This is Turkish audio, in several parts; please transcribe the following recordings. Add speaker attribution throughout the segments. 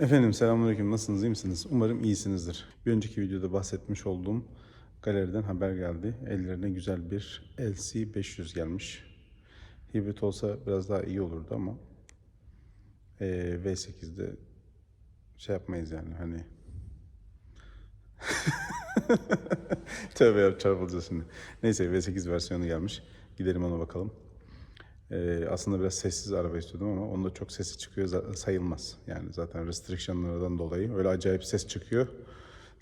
Speaker 1: Efendim selamünaleyküm. Nasılsınız? iyi misiniz? Umarım iyisinizdir. Bir önceki videoda bahsetmiş olduğum galeriden haber geldi. Ellerine güzel bir LC 500 gelmiş. Hibrit olsa biraz daha iyi olurdu ama eee, V8'de şey yapmayız yani hani Tövbe ya çarpılacağız şimdi. Neyse V8 versiyonu gelmiş. Gidelim ona bakalım. Ee, aslında biraz sessiz araba istiyordum ama onda çok sesi çıkıyor sayılmaz. Yani zaten restrictionlardan dolayı öyle acayip ses çıkıyor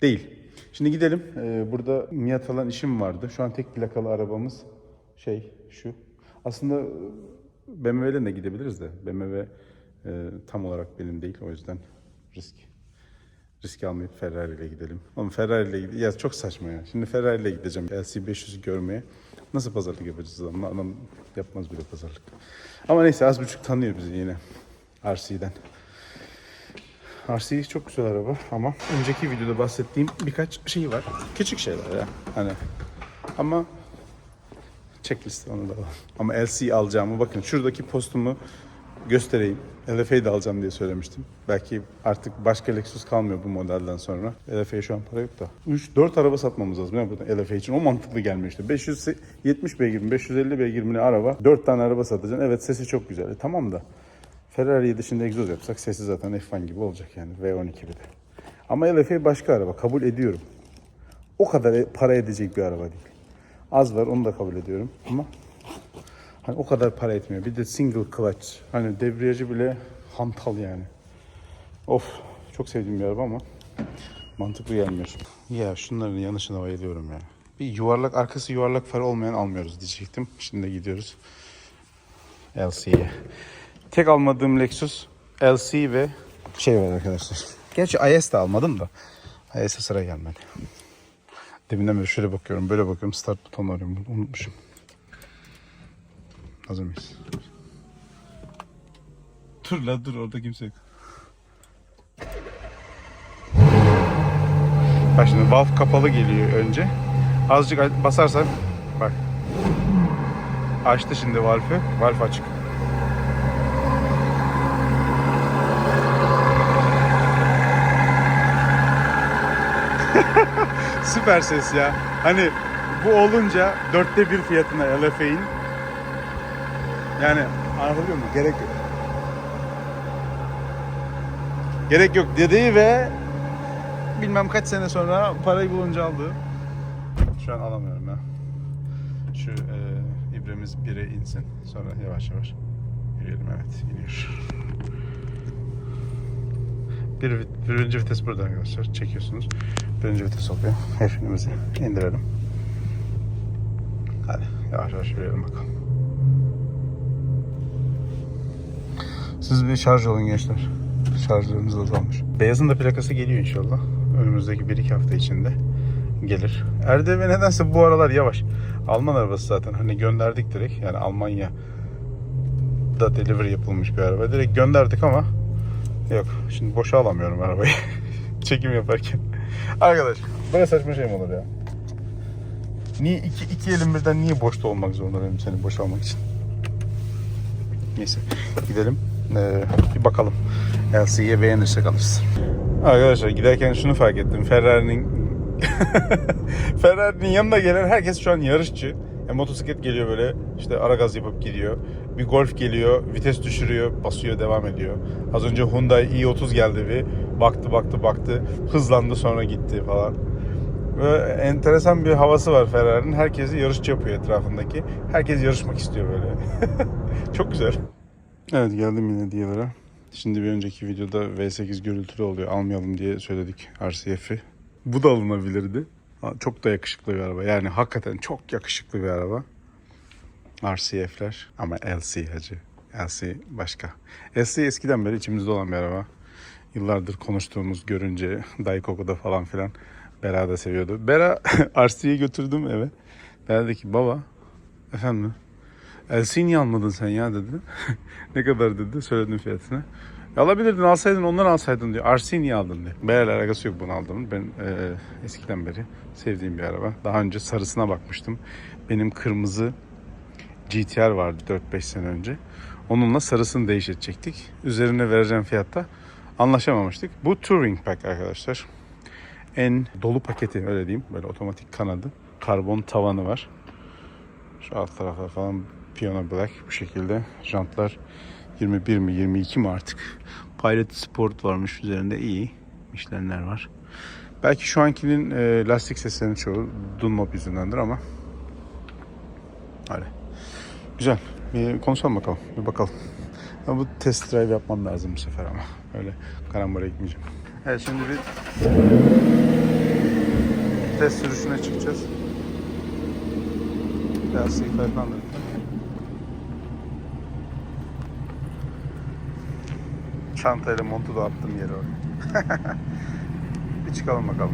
Speaker 1: değil. Şimdi gidelim. Ee, burada Miat alan işim vardı. Şu an tek plakalı arabamız şey şu. Aslında BMW'den de gidebiliriz de BMW e, tam olarak benim değil o yüzden risk risk almayıp Ferrari ile gidelim. Ama Ferrari ile gidelim. Ya çok saçma ya. Şimdi Ferrari ile gideceğim LC500'ü görmeye. Nasıl pazarlık yapacağız adamla? Adam yapmaz bile pazarlık. Ama neyse az buçuk tanıyor bizi yine. RC'den. RC çok güzel araba ama önceki videoda bahsettiğim birkaç şey var. Küçük şeyler ya. Hani ama checklist onu da alalım. Ama LC alacağımı bakın şuradaki postumu göstereyim. LFA'yı da alacağım diye söylemiştim. Belki artık başka Lexus kalmıyor bu modelden sonra. LFA'ya şu an para yok da. 3-4 araba satmamız lazım ya buradan LFA için. O mantıklı gelmiyor işte. 570 beygir mi, 550 beygir araba. 4 tane araba satacaksın. Evet sesi çok güzel. E, tamam da. Ferrari'ye dışında egzoz yapsak sesi zaten F1 gibi olacak yani. V12 bir de. Ama LFA başka araba. Kabul ediyorum. O kadar e- para edecek bir araba değil. Az var onu da kabul ediyorum ama hani o kadar para etmiyor. Bir de single clutch. Hani debriyajı bile hantal yani. Of çok sevdiğim bir araba ama mantıklı gelmiyor. Ya şunların yanlışına bayılıyorum ya. Bir yuvarlak arkası yuvarlak far olmayan almıyoruz diyecektim. Şimdi gidiyoruz LC'ye. Tek almadığım Lexus LC ve şey var arkadaşlar. Gerçi IS de almadım da IS'e sıra gelmedi. Deminden beri şöyle bakıyorum, böyle bakıyorum. Start butonu arıyorum. Unutmuşum. Hazır mıyız? Dur la dur orada kimse yok. Bak şimdi valve kapalı geliyor önce. Azıcık basarsan bak. Açtı şimdi valve'ı. Valve açık. Süper ses ya. Hani bu olunca dörtte bir fiyatına LFA'in yani anlatabiliyor muyum? Gerek yok. Gerek yok dediği ve bilmem kaç sene sonra parayı bulunca aldı. Şu an alamıyorum ya. Şu e, ibremiz bire insin. Sonra yavaş yavaş yürüyelim. Evet iniyor. Bir, birinci vites burada arkadaşlar. Çekiyorsunuz. Birinci vites oluyor. Hepimizi indirelim. Hadi yavaş yavaş yürüyelim bakalım. Siz bir şarj olun gençler. Şarjlarınız azalmış. Beyazın da plakası geliyor inşallah. Önümüzdeki 1-2 hafta içinde gelir. Erdem'e nedense bu aralar yavaş. Alman arabası zaten. Hani gönderdik direkt. Yani Almanya da delivery yapılmış bir araba. Direkt gönderdik ama yok. Şimdi boşa alamıyorum arabayı. Çekim yaparken. Arkadaş böyle saçma şey mi olur ya? Niye iki, iki elim birden niye boşta olmak zorunda benim seni boşalmak için? Neyse gidelim. Ee, bir bakalım. LC'ye beğenirsek alırız. Arkadaşlar giderken şunu fark ettim. Ferrari'nin Ferrari'nin yanına gelen herkes şu an yarışçı. E, motosiklet geliyor böyle işte ara gaz yapıp gidiyor. Bir Golf geliyor, vites düşürüyor, basıyor, devam ediyor. Az önce Hyundai i30 geldi bir baktı baktı baktı, hızlandı sonra gitti falan. Böyle enteresan bir havası var Ferrari'nin. Herkesi yarışçı yapıyor etrafındaki. Herkes yarışmak istiyor böyle. Çok güzel. Evet geldim yine diyelara. Şimdi bir önceki videoda V8 gürültülü oluyor almayalım diye söyledik RCF'i. Bu da alınabilirdi. Çok da yakışıklı bir araba. Yani hakikaten çok yakışıklı bir araba. RCF'ler ama LC hacı. LC başka. LC eskiden beri içimizde olan bir araba. Yıllardır konuştuğumuz görünce Daikoku'da falan filan Bera da seviyordu. Bera RC'yi götürdüm eve. Bera dedi ki baba efendim LC'yi niye almadın sen ya dedi. ne kadar dedi söyledim fiyatını. "E, Alabilirdin alsaydın ondan alsaydın diyor. RC niye aldın diyor. Beylerle alakası yok bunu aldığımın. Ben e, eskiden beri sevdiğim bir araba. Daha önce sarısına bakmıştım. Benim kırmızı GTR vardı 4-5 sene önce. Onunla sarısını değiştirecektik. Üzerine vereceğim fiyatta anlaşamamıştık. Bu Touring Pack arkadaşlar. En dolu paketi öyle diyeyim. Böyle otomatik kanadı. Karbon tavanı var. Şu alt taraflar falan Piyano Black bu şekilde. Jantlar 21 mi 22 mi artık. Pilot Sport varmış üzerinde iyi. Michelin'ler var. Belki şu ankinin e, lastik seslerinin çoğu Dunlop yüzündendir ama öyle. Güzel. Bir konuşalım bakalım. Bir bakalım. Ama bu test drive yapmam lazım bu sefer ama. Öyle karambara gitmeyeceğim. Evet şimdi bir test sürüşüne çıkacağız. Lastiği kayıtlandırdım. Çantayla montu da attım yere oraya. bir çıkalım bakalım.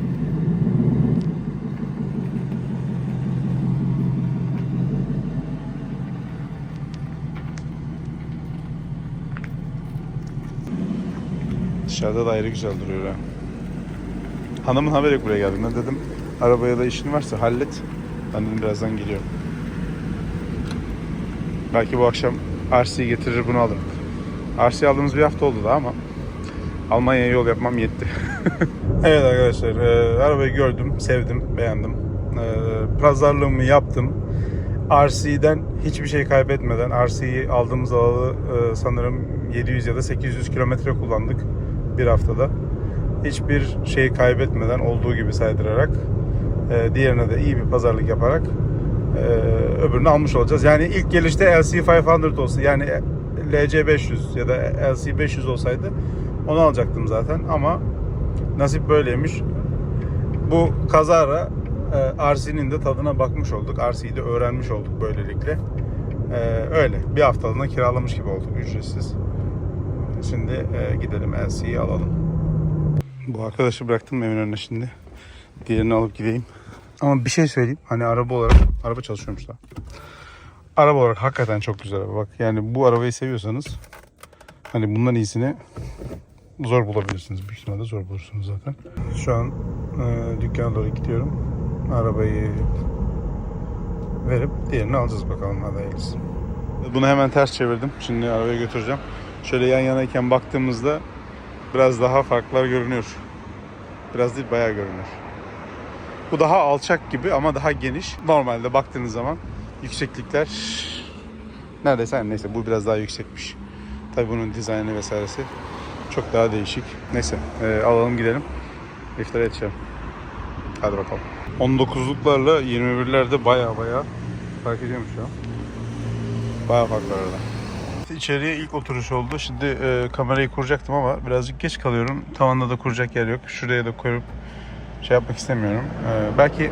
Speaker 1: Dışarıda da ayrı güzel duruyor ha. Hanımın haberi buraya geldiğinde dedim arabaya da işin varsa hallet. Ben dedim birazdan geliyorum. Belki bu akşam RC'yi getirir bunu alırım. RC aldığımız bir hafta oldu da ama Almanya'ya yol yapmam yetti. evet arkadaşlar e, arabayı gördüm, sevdim, beğendim. E, pazarlığımı yaptım. RC'den hiçbir şey kaybetmeden RC'yi aldığımız alalı e, sanırım 700 ya da 800 kilometre kullandık bir haftada. Hiçbir şeyi kaybetmeden olduğu gibi saydırarak e, diğerine de iyi bir pazarlık yaparak e, öbürünü almış olacağız. Yani ilk gelişte LC500 olsa yani LC500 ya da LC500 olsaydı onu alacaktım zaten ama nasip böyleymiş. Bu kazara e, RC'nin de tadına bakmış olduk. RC'yi de öğrenmiş olduk böylelikle. E, öyle. Bir haftalığına kiralamış gibi olduk ücretsiz. Şimdi e, gidelim LC'yi alalım. Bu arkadaşı bıraktım evin önüne şimdi. Diğerini alıp gideyim. Ama bir şey söyleyeyim. Hani araba olarak, araba çalışıyormuş da. Araba olarak hakikaten çok güzel araba. Bak yani bu arabayı seviyorsanız hani bundan iyisini zor bulabilirsiniz. Büyük ihtimalle zor bulursunuz zaten. Şu an e, dükkana doğru gidiyorum. Arabayı verip diğerini alacağız bakalım hadi hayırlısı. Bunu hemen ters çevirdim. Şimdi arabaya götüreceğim. Şöyle yan yanayken baktığımızda biraz daha farklar görünüyor. Biraz değil bayağı görünüyor. Bu daha alçak gibi ama daha geniş. Normalde baktığınız zaman yükseklikler neredeyse yani neyse bu biraz daha yüksekmiş. Tabii bunun dizaynı vesairesi çok daha değişik. Neyse e, alalım gidelim. İftara yetişelim. Hadi bakalım. 19'luklarla 21'lerde baya baya fark ediyormuş ya. Baya fark var arada. İçeriye ilk oturuş oldu. Şimdi e, kamerayı kuracaktım ama birazcık geç kalıyorum. Tavanda da kuracak yer yok. Şuraya da koyup şey yapmak istemiyorum. E, belki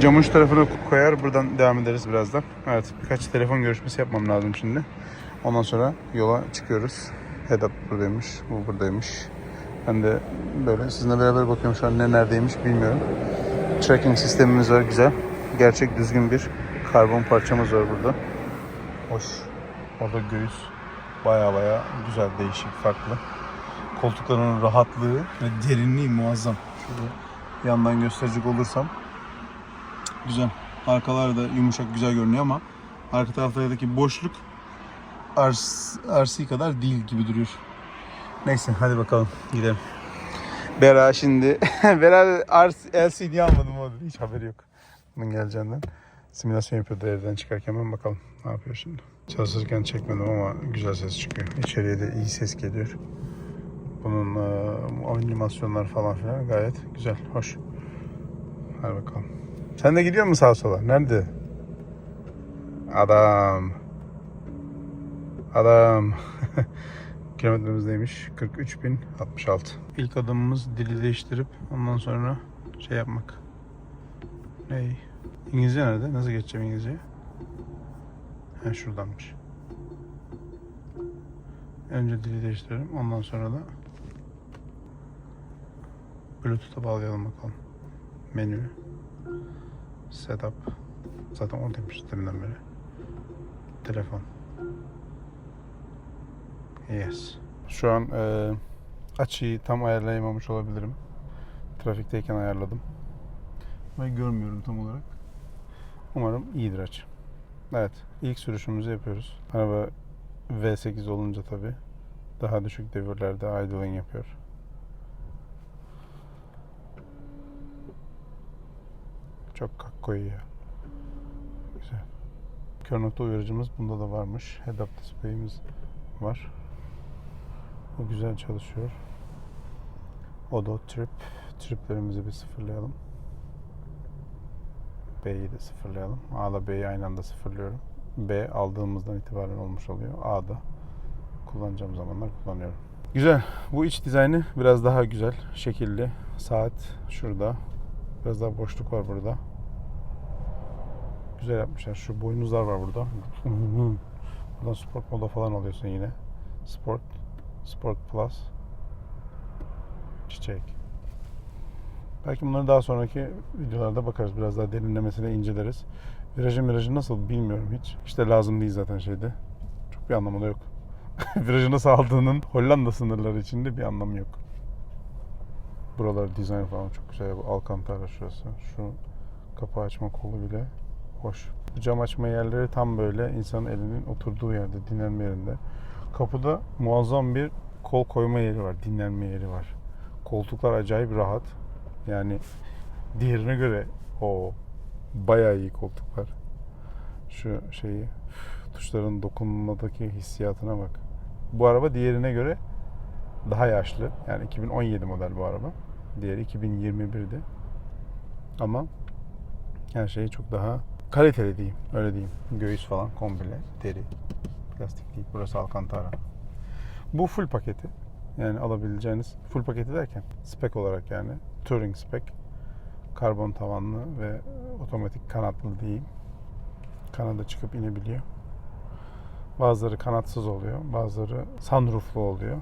Speaker 1: camın şu tarafına koyar. Buradan devam ederiz birazdan. Evet birkaç telefon görüşmesi yapmam lazım şimdi. Ondan sonra yola çıkıyoruz. Head up buradaymış. Bu buradaymış. Ben de böyle sizinle beraber bakıyorum şu an ne neredeymiş bilmiyorum. Tracking sistemimiz var güzel. Gerçek düzgün bir karbon parçamız var burada. Hoş. Orada göğüs baya baya güzel, değişik, farklı. Koltukların rahatlığı ve derinliği muazzam. Şöyle yandan gösterecek olursam. Güzel. Arkalar da yumuşak, güzel görünüyor ama arka taraftaki boşluk RC kadar değil gibi duruyor. Neyse hadi bakalım gidelim. Bera şimdi Bera LCD almadım o. Hiç haberi yok. Bunun geleceğinden. Simülasyon yapıyordu evden çıkarken ben bakalım ne yapıyor şimdi. Çalışırken çekmedim ama güzel ses çıkıyor. İçeriye de iyi ses geliyor. Bunun e, animasyonlar falan filan gayet güzel, hoş. Hadi bakalım. Sen de gidiyor musun sağa sola? Nerede? Adam. Adam. Kilometremiz neymiş? 43.066. İlk adımımız dili değiştirip ondan sonra şey yapmak. Ney? İngilizce nerede? Nasıl geçeceğim İngilizceye? Ha şuradanmış. Önce dili değiştirelim. Ondan sonra da Bluetooth'a bağlayalım bakalım. Menü. Setup. Zaten o demiş deminden beri. Telefon. Yes. Şu an e, açıyı tam ayarlayamamış olabilirim. Trafikteyken ayarladım. Ve görmüyorum tam olarak. Umarım iyidir açı. Evet, ilk sürüşümüzü yapıyoruz. Araba V8 olunca tabi Daha düşük devirlerde idling yapıyor. Çok kakkoyu ya. Güzel. Kör nokta uyarıcımız bunda da varmış. Head-up display'imiz var. Bu güzel çalışıyor. Odo trip. Triplerimizi bir sıfırlayalım. B'yi de sıfırlayalım. A ile B'yi aynı anda sıfırlıyorum. B aldığımızdan itibaren olmuş oluyor. A'da kullanacağım zamanlar kullanıyorum. Güzel. Bu iç dizaynı biraz daha güzel. Şekilli. Saat şurada. Biraz daha boşluk var burada. Güzel yapmışlar. Şu boynuzlar var burada. Buradan sport moda falan alıyorsun yine. Sport, Sport Plus, çiçek. Belki bunları daha sonraki videolarda bakarız. Biraz daha derinlemesine inceleriz. Virajı mirajı nasıl bilmiyorum hiç. İşte lazım değil zaten şeyde. Çok bir anlamı da yok. Virajı nasıl aldığının Hollanda sınırları içinde bir anlamı yok. Buralar dizayn falan çok güzel. Bu Alcantara şurası. Şu kapı açma kolu bile hoş. Bu cam açma yerleri tam böyle insanın elinin oturduğu yerde, dinlenme yerinde. Kapıda muazzam bir kol koyma yeri var, dinlenme yeri var. Koltuklar acayip rahat. Yani diğerine göre o bayağı iyi koltuklar. Şu şeyi tuşların dokunmadaki hissiyatına bak. Bu araba diğerine göre daha yaşlı. Yani 2017 model bu araba. Diğeri 2021'di. Ama her şey çok daha kaliteli diyeyim. Öyle diyeyim. Göğüs falan komple deri. Plastik değil. Burası Alcantara. Bu full paketi. Yani alabileceğiniz full paketi derken spek olarak yani touring spek karbon tavanlı ve otomatik kanatlı diyeyim. Kanada çıkıp inebiliyor. Bazıları kanatsız oluyor. Bazıları sunrooflu oluyor.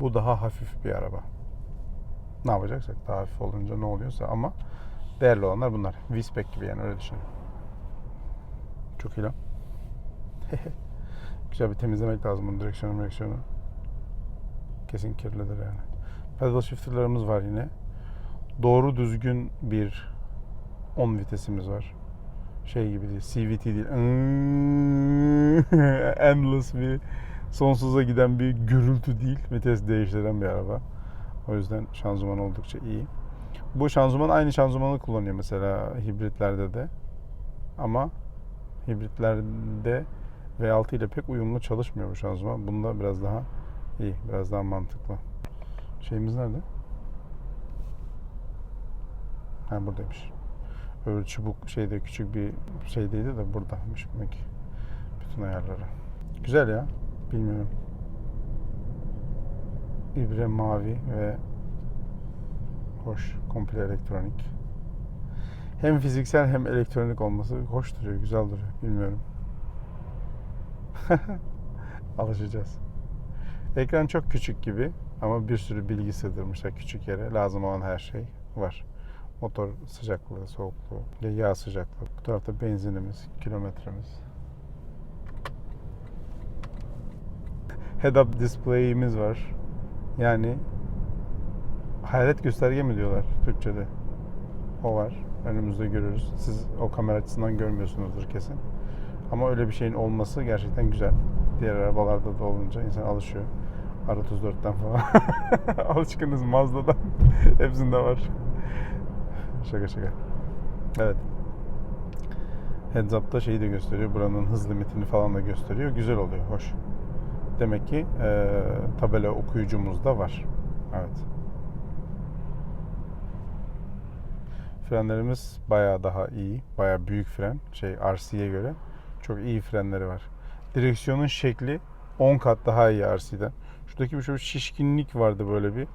Speaker 1: Bu daha hafif bir araba. Ne yapacaksak daha hafif olunca ne oluyorsa ama değerli olanlar bunlar. V-Spec gibi yani öyle düşünün. Çok iyi lan. Güzel bir temizlemek lazım bunun direksiyonu direksiyonu. Kesin kirlidir yani. Pedal shifter'larımız var yine. Doğru düzgün bir 10 vitesimiz var. Şey gibi değil, CVT değil. Endless bir sonsuza giden bir gürültü değil. Vites değiştiren bir araba. O yüzden şanzıman oldukça iyi. Bu şanzıman aynı şanzımanı kullanıyor mesela hibritlerde de. Ama hibritlerde V6 ile pek uyumlu çalışmıyor bu şanzıman. Bunda biraz daha iyi, biraz daha mantıklı. Şeyimiz nerede? Ha buradaymış. Öbür çubuk şeyde küçük bir şeydeydi de buradaymış demek. Bütün ayarları. Güzel ya. Bilmiyorum. İbre mavi ve hoş. Komple elektronik. Hem fiziksel hem elektronik olması hoş duruyor, güzel duruyor. Bilmiyorum. Alışacağız. Ekran çok küçük gibi ama bir sürü bilgi sığdırmışlar küçük yere. Lazım olan her şey var. Motor sıcaklığı, soğukluğu, yağ sıcaklığı. Bu tarafta benzinimiz, kilometremiz. Head-up display'imiz var. Yani hayalet gösterge mi diyorlar Türkçe'de? O var. Önümüzde görürüz. Siz o kamera açısından görmüyorsunuzdur kesin. Ama öyle bir şeyin olması gerçekten güzel. Diğer arabalarda da olunca insan alışıyor. R34'ten falan. Alışkınız Mazda'dan. Hepsinde var. şaka şaka. Evet. Heads up'ta şeyi de gösteriyor. Buranın hız limitini falan da gösteriyor. Güzel oluyor. Hoş. Demek ki e, tabela okuyucumuz da var. Evet. Frenlerimiz bayağı daha iyi. Bayağı büyük fren. Şey RC'ye göre. Çok iyi frenleri var. Direksiyonun şekli 10 kat daha iyi RC'den. Şuradaki bir şöyle şişkinlik vardı böyle bir.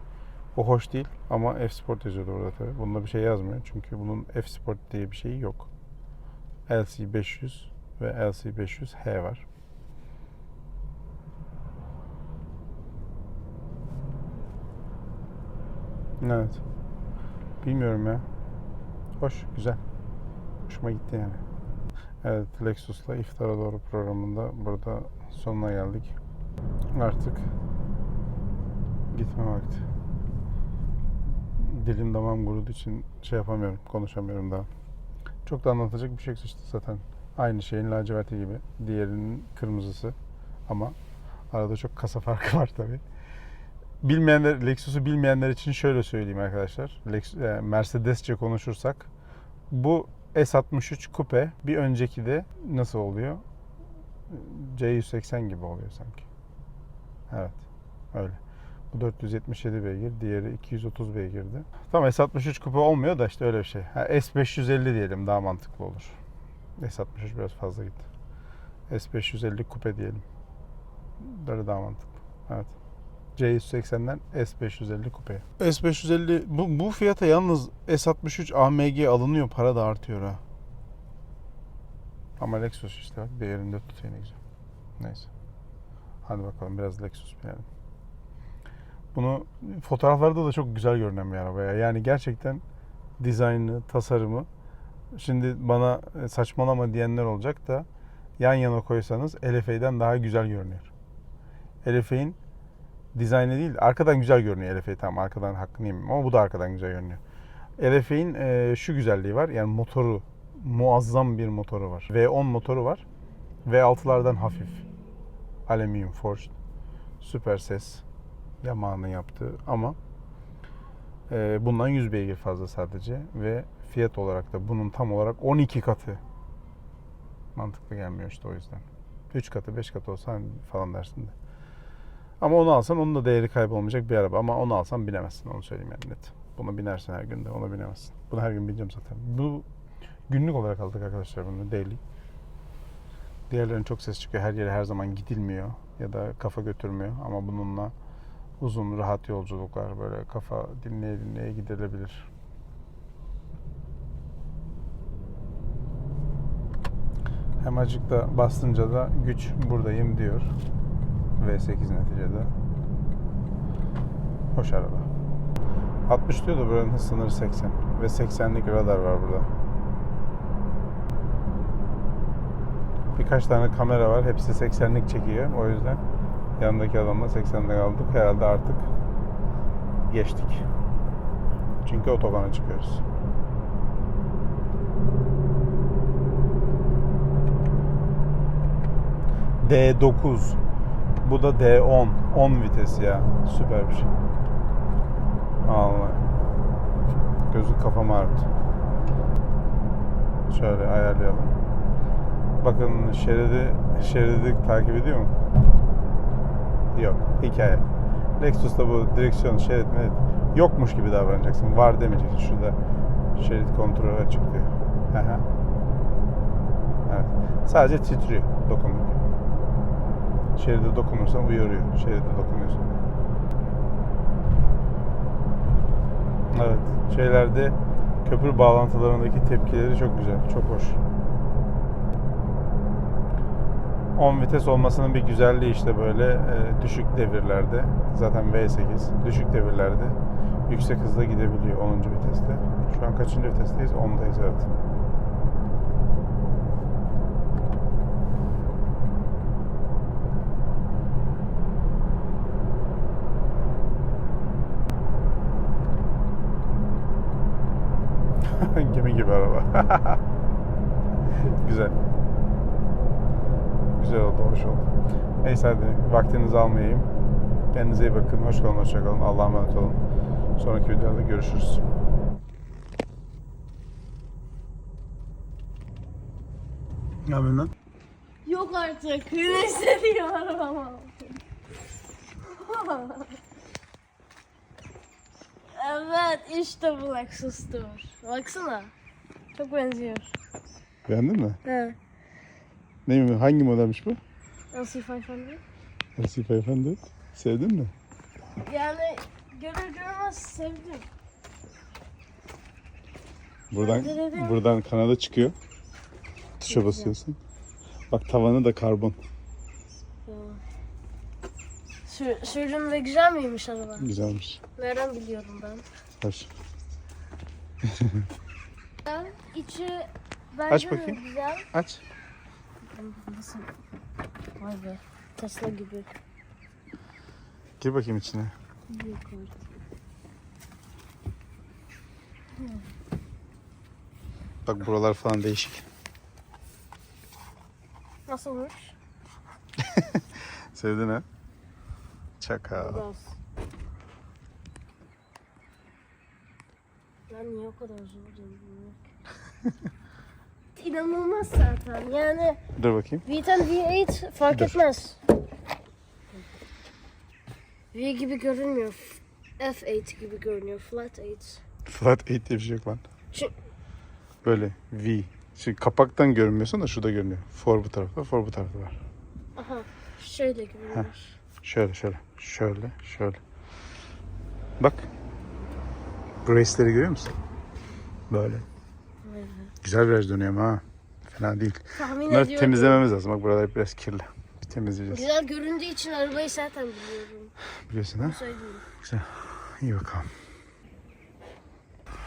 Speaker 1: O hoş değil ama F Sport yazıyordu orada tabii. Bunda bir şey yazmıyor. Çünkü bunun F Sport diye bir şeyi yok. LC 500 ve LC 500H var. Evet. Bilmiyorum ya. Hoş, güzel. Hoşuma gitti yani. Evet, Lexus'la iftara doğru programında burada sonuna geldik. Artık gitme vakti. Dilim damağım kuruduğu için şey yapamıyorum, konuşamıyorum daha. Çok da anlatacak bir şey yok zaten. Aynı şeyin laciverti gibi. Diğerinin kırmızısı ama Arada çok kasa farkı var tabii. Bilmeyenler, Lexus'u bilmeyenler için şöyle söyleyeyim arkadaşlar. Lexus, e, Mercedesçe konuşursak bu S63 Coupe bir önceki de nasıl oluyor? C180 gibi oluyor sanki. Evet. Öyle. Bu 477 beygir, diğeri 230 beygirdi. Tamam S63 Coupe olmuyor da işte öyle bir şey. Ha, S550 diyelim daha mantıklı olur. S63 biraz fazla gitti. S550 Coupe diyelim. Böyle daha mantıklı. Evet. C180'den S550 Coupe'ye. S550 bu, bu fiyata yalnız S63 AMG alınıyor. Para da artıyor ha. Ama Lexus işte bak bir elinde tutuyor ne güzel. Neyse. Hadi bakalım biraz Lexus binelim. Bunu fotoğraflarda da çok güzel görünen bir araba ya. Yani gerçekten dizaynı, tasarımı şimdi bana e, saçmalama diyenler olacak da yan yana koysanız LFA'den daha güzel görünüyor. LFA'in dizaynı değil, arkadan güzel görünüyor LFA tamam arkadan hakkını yemeyeyim ama bu da arkadan güzel görünüyor. LFA'in e, şu güzelliği var yani motoru muazzam bir motoru var. V10 motoru var. V6'lardan hafif. Alüminyum forged. Süper ses. Yamaha'nın yaptığı ama e, bundan 100 beygir fazla sadece ve fiyat olarak da bunun tam olarak 12 katı. Mantıklı gelmiyor işte o yüzden. 3 katı 5 katı olsa falan dersin de. Ama onu alsan onun da değeri kaybolmayacak bir araba. Ama onu alsan binemezsin onu söyleyeyim yani net. Buna binersin her günde ona binemezsin. Bunu her gün bineceğim zaten. Bu günlük olarak aldık arkadaşlar bunu daily. Diğerlerinin çok ses çıkıyor. Her yere her zaman gidilmiyor ya da kafa götürmüyor. Ama bununla uzun rahat yolculuklar böyle kafa dinleye dinleye gidilebilir. Hem acıkta bastınca da güç buradayım diyor. V8 neticede. Hoş araba. 60 diyor da buranın sınırı 80. Ve 80'lik radar var burada. Birkaç tane kamera var. Hepsi 80'lik çekiyor. O yüzden yanındaki adamla 80'de kaldık. Herhalde artık geçtik. Çünkü otobana çıkıyoruz. D9 bu da D10 10 vites ya. Süper bir şey. Allah gözü kafama ağrıdı şöyle ayarlayalım. Bakın şeridi şeridi takip ediyor mu? Yok. Hikaye. Lexus'ta bu direksiyon şerit merit yokmuş gibi davranacaksın. Var demeyeceksin. Şurada şerit kontrolü açık diyor evet. Sadece titriyor dokunurken Şeride dokunursan uyarıyor. Şeride dokunuyorsun. Evet. Şeylerde köprü bağlantılarındaki tepkileri çok güzel. Çok hoş. 10 vites olmasının bir güzelliği işte böyle e, düşük devirlerde zaten V8 düşük devirlerde yüksek hızla gidebiliyor 10. viteste. Şu an kaçıncı vitesteyiz? 10'dayız evet. Gemi gibi araba. Güzel. Güzel oldu, hoş oldu. Neyse hadi vaktinizi almayayım. Kendinize iyi bakın. Hoş kalın, hoşça kalın. Allah'a emanet olun. Sonraki videoda görüşürüz. Ne yapıyorsun lan?
Speaker 2: Yok artık. Ne hissediyorum arabama. evet işte bu Lexus'tur. Baksana. Çok benziyor.
Speaker 1: Beğendin mi?
Speaker 2: He.
Speaker 1: Ne, hangi modelmiş bu?
Speaker 2: LC500.
Speaker 1: LC500. Sevdin mi?
Speaker 2: Yani görür görmez sevdim.
Speaker 1: Buradan
Speaker 2: Bence dedim.
Speaker 1: buradan kanada çıkıyor. Tuşa basıyorsun. Bak tavanı da karbon.
Speaker 2: Sür, sürdüm ve güzel miymiş araba?
Speaker 1: Güzelmiş.
Speaker 2: Nereden biliyorum ben?
Speaker 1: Hoş.
Speaker 2: İçi bence
Speaker 1: Aç bakayım.
Speaker 2: güzel.
Speaker 1: Aç.
Speaker 2: Nasıl? Vay be. Tesla gibi.
Speaker 1: Gir bakayım içine.
Speaker 2: Yok artık.
Speaker 1: Bak buralar falan değişik.
Speaker 2: Nasılmış?
Speaker 1: Sevdin ha? Şaka.
Speaker 2: Biraz. Lan niye o kadar zor değil İnanılmaz zaten. Yani
Speaker 1: Dur bakayım.
Speaker 2: V10 V8 fark
Speaker 1: Dur.
Speaker 2: etmez. V gibi görünmüyor. F8 gibi görünüyor. Flat 8.
Speaker 1: Flat 8 diye bir şey yok lan.
Speaker 2: Şu-
Speaker 1: Böyle V. Şimdi kapaktan görünmüyorsun da şurada görünüyor. For bu tarafta, for bu tarafta var.
Speaker 2: Aha. Şöyle görünüyor.
Speaker 1: Şöyle şöyle. Şöyle şöyle. Bak. Brace'leri görüyor musun? Böyle. Güzel viraj dönüyor ama ha. Fena değil.
Speaker 2: Tahmin
Speaker 1: Bunları
Speaker 2: ediyorum.
Speaker 1: temizlememiz lazım. Bak buralar biraz kirli. Bir temizleyeceğiz.
Speaker 2: Güzel göründüğü için arabayı zaten biliyorum.
Speaker 1: Biliyorsun ha?
Speaker 2: Söyleyeyim.
Speaker 1: İyi bakalım.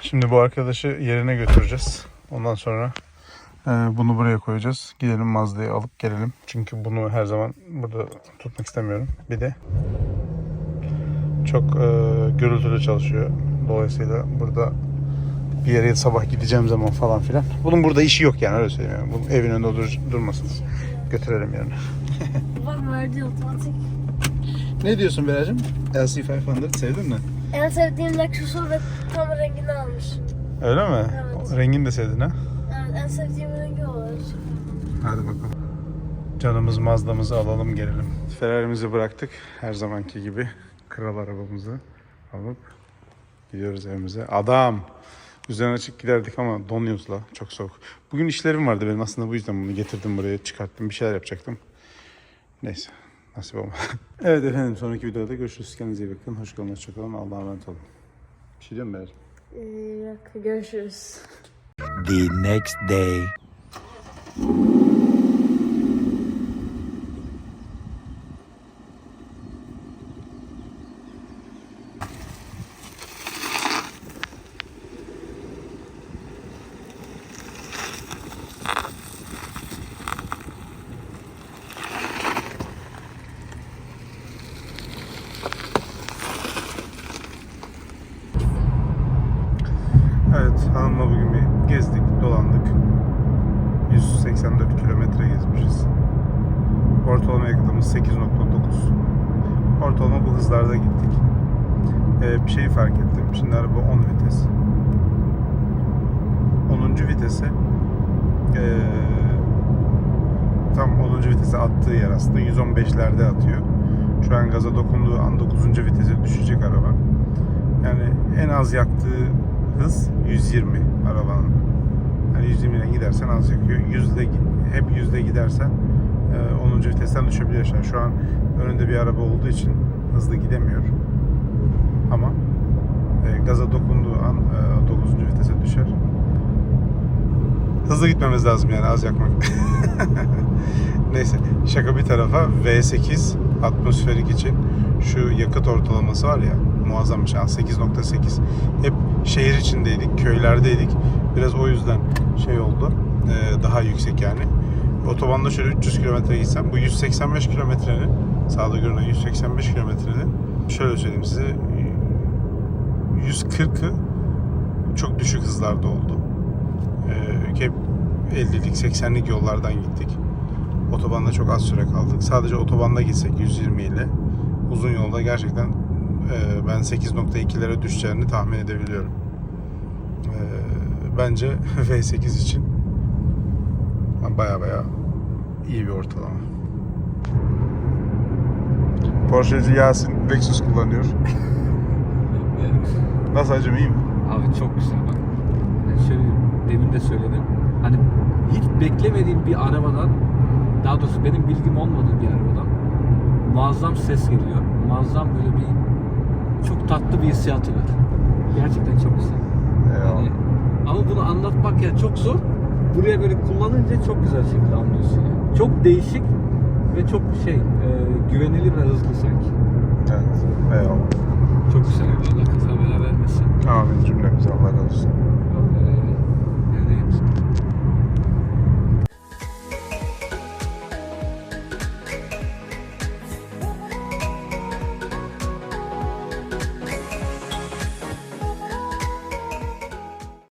Speaker 1: Şimdi bu arkadaşı yerine götüreceğiz. Ondan sonra e, bunu buraya koyacağız. Gidelim Mazda'yı alıp gelelim. Çünkü bunu her zaman burada tutmak istemiyorum. Bir de çok e, gürültülü çalışıyor. Dolayısıyla burada bir yere sabah gideceğim zaman falan filan. Bunun burada işi yok yani öyle söyleyeyim. Yani. Bunun evin önünde dur, durmasın. Götürelim yerine.
Speaker 2: Babam verdi otomatik.
Speaker 1: Ne diyorsun Beracığım? LC500 sevdin mi?
Speaker 2: En sevdiğim Lexus'u ve tam rengini almışım.
Speaker 1: Öyle mi?
Speaker 2: Evet.
Speaker 1: Rengini de sevdin ha?
Speaker 2: Evet, en sevdiğim rengi o.
Speaker 1: Hadi bakalım. Canımız Mazda'mızı alalım gelelim. Ferrari'mizi bıraktık. Her zamanki gibi kral arabamızı alıp gidiyoruz evimize. Adam! Üzerine açık giderdik ama donuyoruz la. Çok soğuk. Bugün işlerim vardı benim aslında bu yüzden bunu getirdim buraya çıkarttım. Bir şeyler yapacaktım. Neyse. Nasip olmadı. evet efendim sonraki videoda görüşürüz. Kendinize iyi bakın. Hoş kalın, hoşça kalın. Allah'a emanet olun. Bir şey diyor mu Berat?
Speaker 2: Yok, görüşürüz.
Speaker 3: the next day.
Speaker 1: Evet, hanımla bugün bir gezdik, dolandık. 184 kilometre gezmişiz. Ortalama yakıtımız 8.9. Ortalama bu hızlarda gittik. Ee, bir şey fark ettim. Şimdi araba 10 vites. 10. vitese ee, tam 10. vitese attığı yer aslında 115'lerde atıyor. Şu an gaza dokunduğu an 9. vitese düşecek araba. Yani en az yaktığı hız 120 arabanın. Hani 120 ile gidersen az yakıyor. Yüzde hep yüzde gidersen e, 10. vitesten düşebiliyor aşağı. Şu an önünde bir araba olduğu için hızlı gidemiyor. Ama e, gaza dokunduğu an e, 9. vitese düşer. Hızlı gitmemiz lazım yani az yakmak. Neyse şaka bir tarafa V8 atmosferik için şu yakıt ortalaması var ya muazzam bir şey 8.8 hep şehir içindeydik köylerdeydik biraz o yüzden şey oldu e, daha yüksek yani otobanda şöyle 300 kilometre gitsem bu 185 kilometrenin sağda görünen 185 kilometrenin şöyle söyleyeyim size 140'ı çok düşük hızlarda oldu ee, hep 50'lik 80'lik yollardan gittik. Otobanda çok az süre kaldık. Sadece otobanda gitsek 120 ile uzun yolda gerçekten e, ben 8.2'lere düşeceğini tahmin edebiliyorum. E, bence V8 için baya baya iyi bir ortalama. Porsche'ci Yasin Lexus kullanıyor. Nasıl acım iyi mi?
Speaker 4: Abi çok güzel bak. Ben şöyle demin de söyledim. Hani hiç beklemediğim bir arabadan daha doğrusu benim bilgim olmadığı bir arabadan muazzam ses geliyor. Muazzam böyle bir çok tatlı bir hissiyatı var. Gerçekten çok güzel. Yani, ama bunu anlatmak ya çok zor. Buraya böyle kullanınca çok güzel şekilde anlıyorsun yani. Çok değişik ve çok şey e, güvenilir ve hızlı sanki.
Speaker 1: Evet. Eyvallah.
Speaker 4: Çok güzel. Allah kaza bela vermesin.
Speaker 1: Amin cümlemize Allah razı olsun.